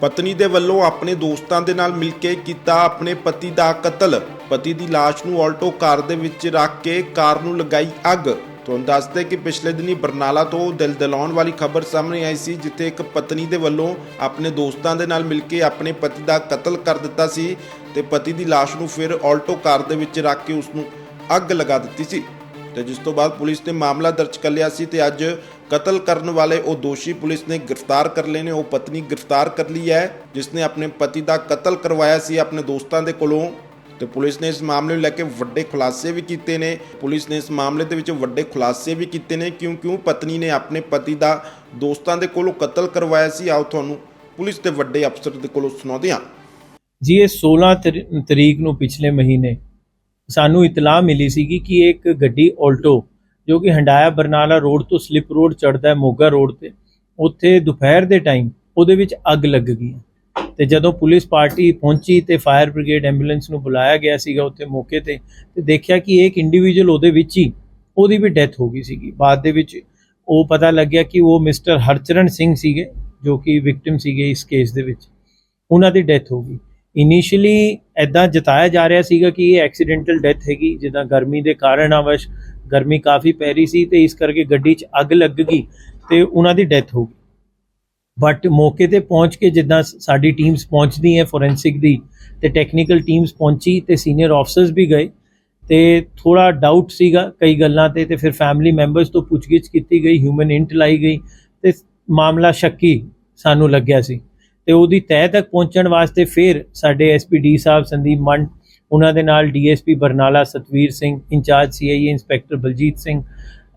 ਪਤਨੀ ਦੇ ਵੱਲੋਂ ਆਪਣੇ ਦੋਸਤਾਂ ਦੇ ਨਾਲ ਮਿਲ ਕੇ ਕੀਤਾ ਆਪਣੇ ਪਤੀ ਦਾ ਕਤਲ। ਪਤੀ ਦੀ ਲਾਸ਼ ਨੂੰ ਆਲਟੋ ਕਾਰ ਦੇ ਵਿੱਚ ਰੱਖ ਕੇ ਕਾਰ ਨੂੰ ਲਗਾਈ ਅੱਗ। ਤੁਹਾਨੂੰ ਦੱਸਦੇ ਕਿ ਪਿਛਲੇ ਦਿਨੀ ਬਰਨਾਲਾ ਤੋਂ ਦਿਲ ਦਿਲਾਉਣ ਵਾਲੀ ਖਬਰ ਸਾਹਮਣੇ ਆਈ ਸੀ, ਜਿੱਥੇ ਇੱਕ ਪਤਨੀ ਦੇ ਵੱਲੋਂ ਆਪਣੇ ਦੋਸਤਾਂ ਦੇ ਨਾਲ ਮਿਲ ਕੇ ਆਪਣੇ ਪਤੀ ਦਾ ਕਤਲ ਕਰ ਦਿੱਤਾ ਸੀ ਤੇ ਪਤੀ ਦੀ ਲਾਸ਼ ਨੂੰ ਫਿਰ ਆਲਟੋ ਕਾਰ ਦੇ ਵਿੱਚ ਰੱਖ ਕੇ ਉਸ ਨੂੰ ਅੱਗ ਲਗਾ ਦਿੱਤੀ ਸੀ। ਤੇ ਜਿਸ ਤੋਂ ਬਾਅਦ ਪੁਲਿਸ ਨੇ ਮਾਮਲਾ ਦਰਜ ਕਰ ਲਿਆ ਸੀ ਤੇ ਅੱਜ ਕਤਲ ਕਰਨ ਵਾਲੇ ਉਹ ਦੋਸ਼ੀ ਪੁਲਿਸ ਨੇ ਗ੍ਰਿਫਤਾਰ ਕਰ ਲਏ ਨੇ, ਉਹ ਪਤਨੀ ਗ੍ਰਿਫਤਾਰ ਕਰ ਲਈ ਹੈ ਜਿਸ ਨੇ ਆਪਣੇ ਪਤੀ ਦਾ ਕਤਲ ਕਰਵਾਇਆ ਸੀ ਆਪਣੇ ਦੋਸਤਾਂ ਦੇ ਕੋਲੋਂ। ਤੇ ਪੁਲਿਸ ਨੇ ਇਸ ਮਾਮਲੇ ਨੂੰ ਲੈ ਕੇ ਵੱਡੇ ਖੁਲਾਸੇ ਵੀ ਕੀਤੇ ਨੇ। ਪੁਲਿਸ ਨੇ ਇਸ ਮਾਮਲੇ ਦੇ ਵਿੱਚ ਵੱਡੇ ਖੁਲਾਸੇ ਵੀ ਕੀਤੇ ਨੇ, ਕਿਉਂ ਕਿਉਂ ਪਤਨੀ ਨੇ ਆਪਣੇ ਪਤੀ ਦਾ ਦੋਸਤਾਂ ਦੇ ਕੋਲੋਂ ਕਤਲ ਕਰਵਾਇਆ ਸੀ? ਆਓ ਤੁਹਾਨੂੰ ਪੁਲਿਸ ਦੇ ਵੱਡੇ ਅਫਸਰ ਦੇ ਕੋਲੋਂ ਸੁਣਾਉਂਦੇ ਹਾਂ। ਜੀ, ਇਹ 16 ਤਰੀ- ਤਰੀਕ ਨੂੰ ਪਿਛਲੇ ਮਹੀਨੇ ਸਾਨੂੰ ਇਤਲਾਹ ਮਿਲੀ ਸੀਗੀ ਕਿ ਇੱਕ ਗੱਡੀ ਆਲਟੋ ਜੋ ਕਿ ਹੰਡਾਇਆ ਬਰਨਾਲਾ ਰੋਡ ਤੋਂ ਸਲਿਪ ਰੋਡ ਚੜਦਾ ਹੈ ਮੋਗਾ ਰੋਡ ਤੇ, ਉੱਥੇ ਦੁਪਹਿਰ ਦੇ ਟਾਈਮ ਉਹਦੇ ਵਿੱਚ ਅੱਗ ਲੱਗ ਗਈ ਤੇ ਜਦੋਂ ਪੁਲਿਸ ਪਾਰਟੀ ਪਹੁੰਚੀ ਤੇ ਫਾਇਰ ਬ੍ਰਿਗੇਡ ਐਂਬੂਲੈਂਸ ਨੂੰ ਬੁਲਾਇਆ ਗਿਆ ਸੀਗਾ ਉੱਥੇ ਮੌਕੇ ਤੇ ਤੇ ਦੇਖਿਆ ਕਿ ਇੱਕ ਇੰਡੀਵਿਜੂਅਲ ਉਹਦੇ ਵਿੱਚ ਹੀ ਉਹਦੀ ਵੀ ਡੈਥ ਹੋ ਗਈ ਸੀਗੀ। ਬਾਅਦ ਦੇ ਵਿੱਚ ਉਹ ਪਤਾ ਲੱਗਿਆ ਕਿ ਉਹ ਮਿਸਟਰ ਹਰਚਰਨ ਸਿੰਘ ਸੀਗੇ, ਜੋ ਕਿ ਵਿਕਟਿਮ ਸੀਗੇ ਇਸ ਕੇਸ ਦੇ ਵਿੱਚ। ਉਹਨਾਂ ਦੀ ਡੈਥ ਹੋ ਗਈ। ਇਨੀਸ਼ੀਅਲੀ ਐਦਾਂ ਜਤਾਇਆ ਜਾ ਰਿਹਾ ਸੀਗਾ ਕਿ ਇਹ ਐਕਸੀਡੈਂਟਲ ਡੈਥ ਹੈਗੀ, ਜਿੱਦਾਂ ਗਰਮੀ ਦੇ ਕਾਰਨ ਆਵਸ਼ ਗਰਮੀ ਕਾਫੀ ਪੈ ਰਹੀ ਸੀ ਤੇ ਇਸ ਕਰਕੇ ਗੱਡੀ 'ਚ ਅੱਗ ਲੱਗ ਗਈ ਤੇ ਉਹਨਾਂ ਦੀ ਡੈਥ ਹੋ ਗਈ। ਬਟ ਮੌਕੇ ਤੇ ਪਹੁੰਚ ਕੇ ਜਿੱਦਾਂ ਸਾਡੀ ਟੀਮਸ ਪਹੁੰਚਦੀ ਹੈ ਫੋਰੈਂਸਿਕ ਦੀ ਤੇ ਟੈਕਨੀਕਲ ਟੀਮਸ ਪਹੁੰਚੀ ਤੇ ਸੀਨੀਅਰ ਆਫਸਰਸ ਵੀ ਗਏ ਤੇ ਥੋੜਾ ਡਾਊਟ ਸੀਗਾ ਕਈ ਗੱਲਾਂ ਤੇ ਤੇ ਫਿਰ ਫੈਮਿਲੀ ਮੈਂਬਰਸ ਤੋਂ ਪੁੱਛਗਿੱਛ ਕੀਤੀ ਗਈ ਹਿਊਮਨ ਇੰਟ ਲਾਈ ਗਈ ਤੇ ਮਾਮਲਾ ਸ਼ੱਕੀ ਸਾਨੂੰ ਲੱਗਿਆ ਸੀ। ਤੇ ਉਹਦੀ ਤਹਿ ਤੱਕ ਪਹੁੰਚਣ ਵਾਸਤੇ ਫਿਰ ਸਾਡੇ ਐਸਪੀਡੀ ਸਾਹਿਬ ਸੰਦੀਪ ਮੰਡ ਉਹਨਾਂ ਦੇ ਨਾਲ DSP Barnala Satvir Singh, incharge CIA inspector Baljit Singh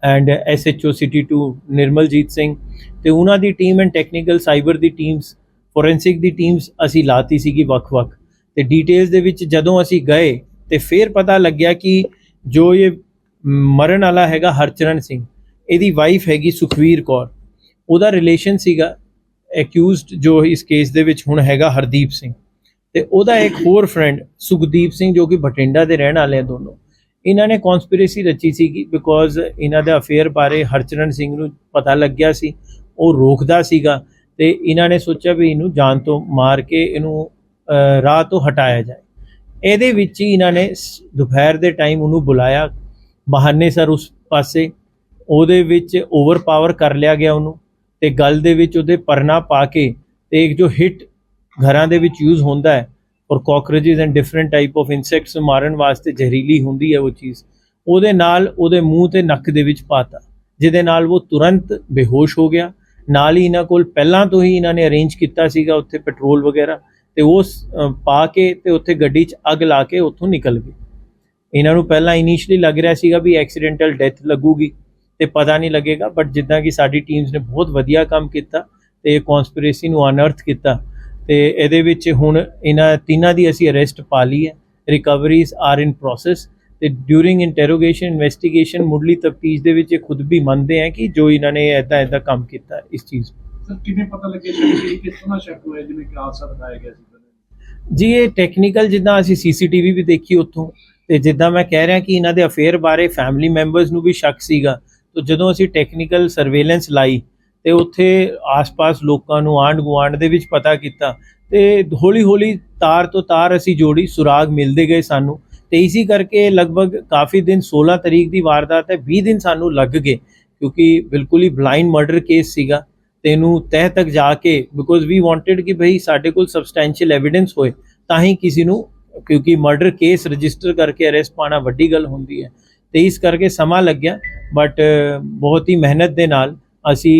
and SHO city 2 Nirmaljit Singh ਤੇ ਉਹਨਾਂ ਦੀ ਟੀਮ ਐਂਡ ਟੈਕਨੀਕਲ ਸਾਈਬਰ ਦੀ ਟੀਮਸ ਫੋਰੈਂਸਿਕ ਦੀ ਟੀਮਸ ਅਸੀਂ ਲਾਤੀ ਸੀਗੀ ਵੱਖ-ਵੱਖ। ਤੇ ਡੀਟੇਲਸ ਦੇ ਵਿੱਚ ਜਦੋਂ ਅਸੀਂ ਗਏ ਤੇ ਫਿਰ ਪਤਾ ਲੱਗਿਆ ਕਿ ਜੋ ਇਹ ਮਰਨ ਵਾਲਾ ਹੈਗਾ ਹਰਚਰਨ ਸਿੰਘ, ਇਹਦੀ ਵਾਈਫ ਹੈਗੀ ਸੁਖਵੀਰ ਕੌਰ। ਉਹਦਾ ਰਿਲੇਸ਼ਨ ਸੀਗਾ ਐਕਿਊਜ਼ਡ ਜੋ ਇਸ ਕੇਸ ਦੇ ਵਿੱਚ ਹੁਣ ਹੈਗਾ ਹਰਦੀਪ ਸਿੰਘ। ਤੇ ਉਹਦਾ ਇੱਕ ਹੋਰ ਫਰੈਂਡ ਸੁਖਦੀਪ ਸਿੰਘ, ਜੋ ਕਿ ਬਠਿੰਡਾ ਦੇ ਰਹਿਣ ਵਾਲੇ ਆ ਦੋਨੋਂ, ਇਹਨਾਂ ਨੇ ਕਨਸਪੀਰੇਸੀ ਰਚੀ ਸੀ ਬਿਕੋਜ਼ ਇਹਨਾਂ ਦੇ ਅਫੇਅਰ ਬਾਰੇ ਹਰਚਰਨ ਸਿੰਘ ਨੂੰ ਪਤਾ ਲੱਗਿਆ ਸੀ, ਉਹ ਰੋਕਦਾ ਸੀਗਾ ਤੇ ਇਹਨਾਂ ਨੇ ਸੋਚਿਆ ਵੀ ਇਹਨੂੰ ਜਾਨ ਤੋਂ ਮਾਰ ਕੇ ਇਹਨੂੰ ਰਾਹ ਤੋਂ ਹਟਾਇਆ ਜਾਏ। ਇਹਦੇ ਵਿੱਚ ਹੀ ਇਹਨਾਂ ਨੇ ਦੁਪਹਿਰ ਦੇ ਟਾਈਮ ਉਹਨੂੰ ਬੁਲਾਇਆ, ਬਹਾਨੇ ਸਰ ਉਸ ਪਾਸੇ, ਉਹਦੇ ਵਿੱਚ ਓਵਰਪਾਵਰ ਕਰ ਲਿਆ ਗਿਆ ਉਹਨੂੰ ਤੇ ਗੱਲ ਦੇ ਵਿੱਚ ਉਹਦੇ ਪਰਨਾ ਪਾ ਕੇ ਤੇ ਇੱਕ ਜੋ ਹਿੱਟ ਘਰਾਂ ਦੇ ਵਿੱਚ ਯੂਜ਼ ਹੁੰਦਾ ਹੈ ਔਰ cockroaches and different type of insects ਮਾਰਨ ਵਾਸਤੇ ਜ਼ਹਿਰੀਲੀ ਹੁੰਦੀ ਹੈ ਉਹ ਚੀਜ਼, ਉਹਦੇ ਨਾਲ ਉਹਦੇ ਮੂੰਹ ਤੇ ਨੱਕ ਦੇ ਵਿੱਚ ਪਾਤਾ, ਜਿਹਦੇ ਨਾਲ ਉਹ ਤੁਰੰਤ ਬੇਹੋਸ਼ ਹੋ ਗਿਆ, ਨਾਲ ਹੀ ਇਹਨਾਂ ਕੋਲ ਪਹਿਲਾਂ ਤੋਂ ਹੀ ਇਹਨਾਂ ਨੇ ਅਰੇਂਜ ਕੀਤਾ ਸੀਗਾ ਉੱਥੇ ਪੈਟਰੋਲ ਵਗੈਰਾ, ਤੇ ਉਹ ਪਾ ਕੇ ਤੇ ਉੱਥੇ ਗੱਡੀ 'ਚ ਅੱਗ ਲਾ ਕੇ ਉੱਥੋਂ ਨਿਕਲ ਗਏ। ਇਹਨਾਂ ਨੂੰ ਪਹਿਲਾਂ ਇਨੀਸ਼ੀਅਲੀ ਲੱਗ ਰਿਹਾ ਸੀਗਾ ਵੀ ਐਕਸੀਡੈਂਟਲ ਡੈਥ ਲੱਗੂਗੀ, ਤੇ ਪਤਾ ਨਹੀਂ ਲੱਗੇਗਾ ਬਟ ਜਿੱਦਾਂ ਕਿ ਸਾਡੀ ਟੀਮਸ ਨੇ ਬਹੁਤ ਵਧੀਆ ਕੰਮ ਕੀਤਾ, ਤੇ ਇਹ ਕਨਸਪੀਰੇਸੀ ਨੂੰ ਅਨਅਰਥ ਕੀਤਾ ਤੇ ਇਹਦੇ ਵਿੱਚ ਹੁਣ ਇਹਨਾਂ ਤਿੰਨਾਂ ਦੀ ਅਸੀਂ ਅਰੈਸਟ ਪਾ ਲਈ ਹੈ। ਰਿਕਵਰੀਜ਼ ਆਰ ਇਨ ਪ੍ਰੋਸੈਸ ਤੇ ਡਿਊਰਿੰਗ ਇੰਟਰੋਗੇਸ਼ਨ ਇਨਵੈਸਟੀਗੇਸ਼ਨ ਮੁੱਢਲੀ ਤਫਤੀਸ਼ ਦੇ ਵਿੱਚ ਇਹ ਖੁਦ ਵੀ ਮੰਨਦੇ ਆ ਕਿ ਜੋ ਇਹਨਾਂ ਨੇ ਐਦਾਂ ਐਦਾਂ ਕੰਮ ਕੀਤਾ ਇਸ ਚੀਜ਼ ਸਰ ਕਿਵੇਂ ਪਤਾ ਲੱਗਿਆ ਕਿ ਕਿਸ ਤਰ੍ਹਾਂ ਸ਼ੱਕ ਹੋਇਆ ਜਿਵੇਂ ਕਿ ਹਾਦਸਾ ਦਿਖਾਇਆ ਗਿਆ ਸੀ ਜੀ ਇਹ ਟੈਕਨੀਕਲ ਜਿੱਦਾਂ ਅਸੀਂ ਸੀਸੀਟੀਵੀ ਵੀ ਦੇਖੀ ਉੱਥੋਂ ਤੇ ਜਿੱਦਾਂ ਮੈਂ ਕਹਿ ਰਿਹਾ ਕਿ ਇਹਨਾਂ ਦੇ ਅਫੇਅਰ ਬਾਰੇ ਫੈਮਿਲੀ ਮੈਂਬਰਸ ਨੂੰ ਵੀ ਸ਼ੱਕ ਸੀਗਾ। ਤਾਂ ਜਦੋਂ ਅਸੀਂ ਟੈਕਨੀਕਲ ਸਰਵੇਲੈਂਸ ਲਾਈ ਤੇ ਉੱਥੇ ਆਸ-ਪਾਸ ਲੋਕਾਂ ਨੂੰ ਆਂਢ ਗੁਆਂਢ ਦੇ ਵਿੱਚ ਪਤਾ ਕੀਤਾ। ਤੇ ਹੌਲੀ-ਹੌਲੀ ਤਾਰ ਤੋਂ ਤਾਰ ਅਸੀਂ ਜੋੜੀ, ਸੁਰਾਗ ਮਿਲਦੇ ਗਏ ਸਾਨੂੰ। ਤੇ ਇਸੇ ਕਰਕੇ ਲਗਭਗ ਕਾਫੀ ਦਿਨ 16 ਤਰੀਕ ਦੀ ਵਾਰਦਾਤ ਹੈ 20 ਦਿਨ ਸਾਨੂੰ ਲੱਗ ਗਏ, ਕਿਉਂਕਿ ਬਿਲਕੁਲ ਹੀ ਬਲਾਈਂਡ ਮਰਡਰ ਕੇਸ ਸੀਗਾ। ਤੇ ਇਹਨੂੰ ਤਹਿ ਤੱਕ ਜਾ ਕੇ ਬਿਕੋਜ਼ ਵੀ ਵਾਂਟਡ ਕਿ ਭਈ ਸਾਡੇ ਕੋਲ ਸਬਸਟੈਂਸ਼ੀਅਲ ਐਵੀਡੈਂਸ ਹੋਏ, ਤਾਂ ਹੀ ਕਿਸੇ ਨੂੰ, ਕਿਉਂਕਿ ਮਰਡਰ ਕੇਸ ਰਜਿਸਟਰ ਕਰਕੇ ਅਰੈਸਟ ਪਾਣਾ ਵੱਡੀ ਗੱਲ ਹੁੰਦੀ ਹੈ। ਤੇ ਇਸ ਕਰਕੇ ਸਮਾਂ ਲੱਗਿਆ ਬਟ ਬਹੁਤ ਹੀ ਮਿਹਨਤ ਦੇ ਨਾਲ ਅਸੀਂ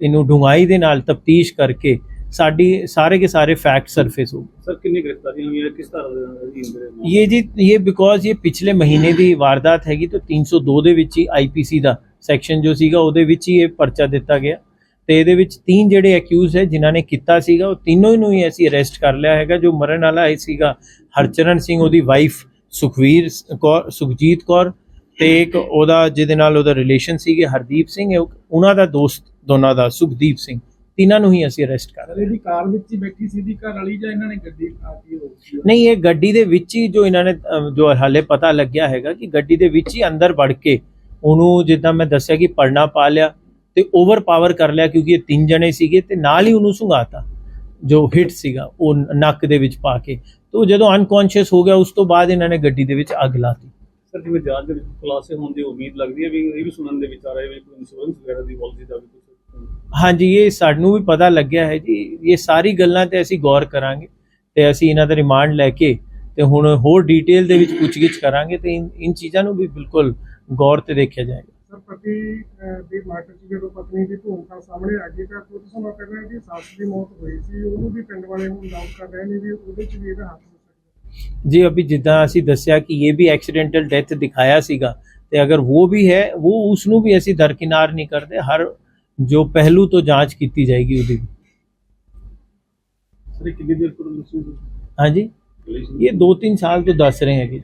ਇਹਨੂੰ ਡੂੰਘਾਈ ਦੇ ਨਾਲ ਤਫਤੀਸ਼ ਕਰਕੇ ਸਾਡੀ ਸਾਰੇ ਕੇ ਸਾਰੇ ਫੈਕਟ ਸਰਫੇਸ ਹੋ ਗਏ ਸਰ ਕਿੰਨੀ ਗ੍ਰਿਫਤਾਰੀਆਂ ਹੋਈਆਂ ਕਿਸ ਤਰ੍ਹਾਂ ਦੇ ਇੰਦਰੇ ये जी ये ਬਿਕੋਜ਼ ਇਹ ਪਿਛਲੇ ਮਹੀਨੇ ਦੀ ਵਾਰਦਾਤ ਹੈਗੀ ਤਾਂ 302 ਦੇ ਵਿੱਚ ਹੀ ਆਈਪੀਸੀ ਦਾ ਸੈਕਸ਼ਨ ਜੋ ਸੀਗਾ ਉਹਦੇ ਵਿੱਚ ਹੀ ਇਹ ਪਰਚਾ ਦਿੱਤਾ ਗਿਆ ਤੇ ਇਹਦੇ ਵਿੱਚ ਤਿੰਨ ਜਿਹੜੇ ਅਕਿਊਜ਼ ਹੈ ਜਿਨ੍ਹਾਂ ਨੇ ਕੀਤਾ ਸੀਗਾ ਉਹ ਤਿੰਨੋਂ ਹੀ ਨੂੰ ਹੀ ਅਸੀਂ ਅਰੈਸਟ ਕਰ ਲਿਆ ਹੈਗਾ ਜੋ ਮਰਨ ਵਾਲਾ ਇਹ ਸੀਗਾ ਹਰਚਰਨ ਸਿੰਘ ਉਹਦੀ ਵਾਈਫ ਸੁਖਵੀਰ ਕੌਰ ਸੁਖਜੀਤ ਕੌਰ ਤੇ ਇੱਕ ਉਹਦਾ ਜਿਹਦੇ ਨਾਲ ਉਹਦਾ ਰਿਲੇਸ਼ਨ ਸੀਗੇ ਹਰਦੀਪ ਸਿੰਘ ਉਹਨਾਂ ਦਾ ਦੋਸਤ ਦੋਨਾਂ ਦਾ ਸੁਖਦੀਪ ਸਿੰਘ ਤਿੰਨਾਂ ਨੂੰ ਹੀ ਅਸੀਂ ਅਰੈਸਟ ਕਰ ਲਿਆ। ਇਹਦੀ ਕਾਰ ਵਿੱਚ ਹੀ ਬੈਠੀ ਸੀ ਦੀ ਘਰ ਵਾਲੀ ਜਾਂ ਇਹਨਾਂ ਨੇ ਗੱਡੀ ਕੇ ਰੋਕੀ ਨਹੀਂ ਇਹ ਗੱਡੀ ਦੇ ਵਿੱਚ ਹੀ ਜੋ ਇਹਨਾਂ ਨੇ ਜੋ ਹਾਲੇ ਪਤਾ ਲੱਗਿਆ ਹੈਗਾ ਕਿ ਗੱਡੀ ਦੇ ਵਿੱਚ ਹੀ ਅੰਦਰ ਵੜ ਕੇ ਉਹਨੂੰ ਜਿੱਦਾਂ ਮੈਂ ਦੱਸਿਆ ਕਿ ਪੜਨਾ ਪਾ ਲਿਆ ਤੇ ਓਵਰ ਪਾਵਰ ਕਰ ਲਿਆ ਕਿਉਂਕਿ ਇਹ ਤਿੰਨ ਜਣੇ ਸੀਗੇ ਤੇ ਨਾਲ ਹੀ ਉਹਨੂੰ ਸੁੰਘਾਤਾ ਜੋ ਹਿੱਟ ਸੀਗਾ ਉਹ ਨੱਕ ਦੇ ਵਿੱਚ ਪਾ ਕੇ। ਤੋ ਜਦੋਂ ਅਨਕੌਂਸ਼ੀਅਸ ਹੋ ਗਿਆ ਉਸ ਤੋਂ ਬਾਅਦ ਇਹਨਾਂ ਨੇ ਗੱਡੀ ਦੇ ਵਿੱਚ ਅੱਗ ਲਾਤੀ। ਸਰ ਜਿਵੇਂ ਜਾਂਚ ਦੇ ਵਿੱਚ ਖੁਲਾਸੇ ਹੋਣ ਦੀ ਉਮੀਦ ਲੱਗਦੀ ਹੈ ਵੀ ਇਹ ਵੀ ਸੁਣਨ ਦੇ ਵਿੱਚ ਆ ਰਿਹਾ ਹੈ ਵੀ ਕੋਈ ਇੰਸ਼ੋਰੈਂਸ ਵਗੈਰਾ ਦੀ ਪਾਲਿਸੀ ਦਾ ਵੀ ਕੁਝ ਹਾਂਜੀ ਇਹ ਸਾਨੂੰ ਵੀ ਪਤਾ ਲੱਗਿਆ ਹੈ ਜੀ। ਇਹ ਸਾਰੀ ਗੱਲਾਂ ਤੇ ਅਸੀਂ ਗੌਰ ਕਰਾਂਗੇ ਤੇ ਅਸੀਂ ਇਹਨਾਂ ਦਾ ਰਿਮਾਂਡ ਲੈ ਕੇ ਤੇ ਹੁਣ ਹੋਰ ਡਿਟੇਲ ਦੇ ਵਿੱਚ ਪੁੱਛਗਿੱਛ ਕਰਾਂਗੇ ਤੇ ਇਨ ਚੀਜ਼ਾਂ ਨੂੰ ਵੀ ਬਿਲਕੁਲ ਗੌਰ ਤੇ ਦੇਖਿਆ ਜਾਏਗਾ। ਸਰ ਪਤੀ ਦੀ ਮਰਡਰ ਚ ਜਦੋਂ ਪਤਨੀ ਦੀ ਭੂਮਿਕਾ ਸਾਹਮਣੇ ਆ ਗਈ ਤਾਂ ਕੁਝ ਸਮਾਂ ਪਹਿਲਾਂ ਇਹਦੀ ਸੱਸ ਦੀ ਮੌਤ ਹੋਈ ਸੀ ਉਹਨੂੰ ਵੀ ਪਿੰਡ ਵਾਲੇ ਨੂੰ ਡਾਊਟ ਕਰ ਰਹੇ ਨੇ ਵੀ ਉਹਦੇ ਚ ਵੀ ਇਹਦਾ ਹੱਥ ਜੀ ਅਭੀ ਜਿੱਦਾਂ ਅਸੀਂ ਦੱਸਿਆ ਕਿ ਇਹ ਵੀ ਐਕਸੀਡੈਂਟਲ ਡੈਥ ਦਿਖਾਇਆ ਸੀਗਾ ਤੇ ਅਗਰ ਉਹ ਵੀ ਹੈ ਉਹ ਉਸ ਨੂੰ ਵੀ ਅਸੀਂ ਦਰਕਿਨਾਰ ਨਹੀਂ ਕਰਦੇ ਹਰ ਜੋ ਪਹਿਲੂ ਤੋਂ ਜਾਂਚ ਕੀਤੀ ਜਾਏਗੀ ਉਹਦੀ ਸਰ ਕਿੰਨੀ ਦੇਰ ਤੋਂ ਰਿਲੇਸ਼ਨ ਹਾਂਜੀ? ਇਹ 2-3 ਸਾਲ ਤੋਂ ਦੱਸ ਰਹੇ ਹੈਗੇ।